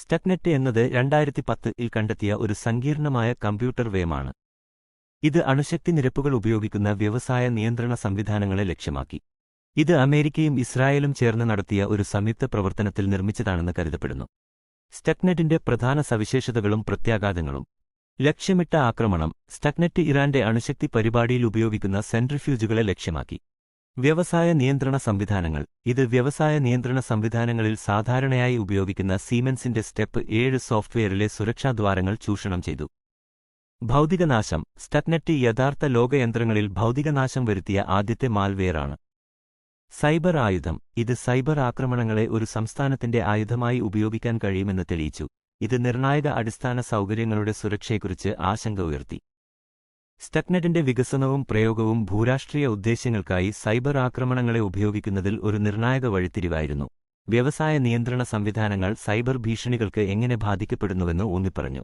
സ്റ്റക്നെറ്റ് എന്നത് രണ്ടായിരത്തി പത്തിൽ കണ്ടെത്തിയ ഒരു സങ്കീർണമായ കമ്പ്യൂട്ടർ വേമാണ്. ഇത് അണുശക്തി നിരപ്പുകൾ ഉപയോഗിക്കുന്ന വ്യവസായ നിയന്ത്രണ സംവിധാനങ്ങളെ ലക്ഷ്യമാക്കി. ഇത് അമേരിക്കയും ഇസ്രായേലും ചേർന്ന് നടത്തിയ ഒരു സംയുക്ത പ്രവർത്തനത്തിൽ നിർമ്മിച്ചതാണെന്ന് കരുതപ്പെടുന്നു. സ്റ്റെക്നെറ്റിന്റെ പ്രധാന സവിശേഷതകളും പ്രത്യാഘാതങ്ങളും. ലക്ഷ്യമിട്ട ആക്രമണം സ്റ്റക്നെറ്റ് ഇറാന്റെ അണുശക്തി പരിപാടിയിൽ ഉപയോഗിക്കുന്ന സെൻട്രിഫ്യൂജുകളെ ലക്ഷ്യമാക്കി. വ്യവസായ നിയന്ത്രണ സംവിധാനങ്ങൾ. ഇത് വ്യവസായ നിയന്ത്രണ സംവിധാനങ്ങളിൽ സാധാരണയായി ഉപയോഗിക്കുന്ന സീമെൻസിന്റെ സ്റ്റെപ്പ് ഏഴ് സോഫ്റ്റ്വെയറിലെ സുരക്ഷാദ്വാരങ്ങൾ ചൂഷണം ചെയ്തു. ഭൗതികനാശം. സ്റ്റെപ്നെറ്റ് യഥാർത്ഥ ലോകയന്ത്രങ്ങളിൽ ഭൗതികനാശം വരുത്തിയ ആദ്യത്തെ മാൽവെയറാണ്. സൈബർ ആയുധം. ഇത് സൈബർ ആക്രമണങ്ങളെ ഒരു സംസ്ഥാനത്തിന്റെ ആയുധമായി ഉപയോഗിക്കാൻ കഴിയുമെന്ന് തെളിയിച്ചു. ഇത് നിർണായക അടിസ്ഥാന സൗകര്യങ്ങളുടെ സുരക്ഷയെക്കുറിച്ച് ആശങ്ക ഉയർത്തി. സ്റ്റക്നെറ്റിന്റെ വികസനവും പ്രയോഗവും ഭൂരാഷ്ട്രീയ ഉദ്ദേശ്യങ്ങൾക്കായി സൈബർ ആക്രമണങ്ങളെ ഉപയോഗിക്കുന്നതിൽ ഒരു നിർണായക വഴിത്തിരിവായിരുന്നു. വ്യവസായ നിയന്ത്രണ സംവിധാനങ്ങൾ സൈബർ ഭീഷണികൾക്ക് എങ്ങനെ ബാധിക്കപ്പെടുന്നുവെന്ന് ഊന്നിപ്പറഞ്ഞു.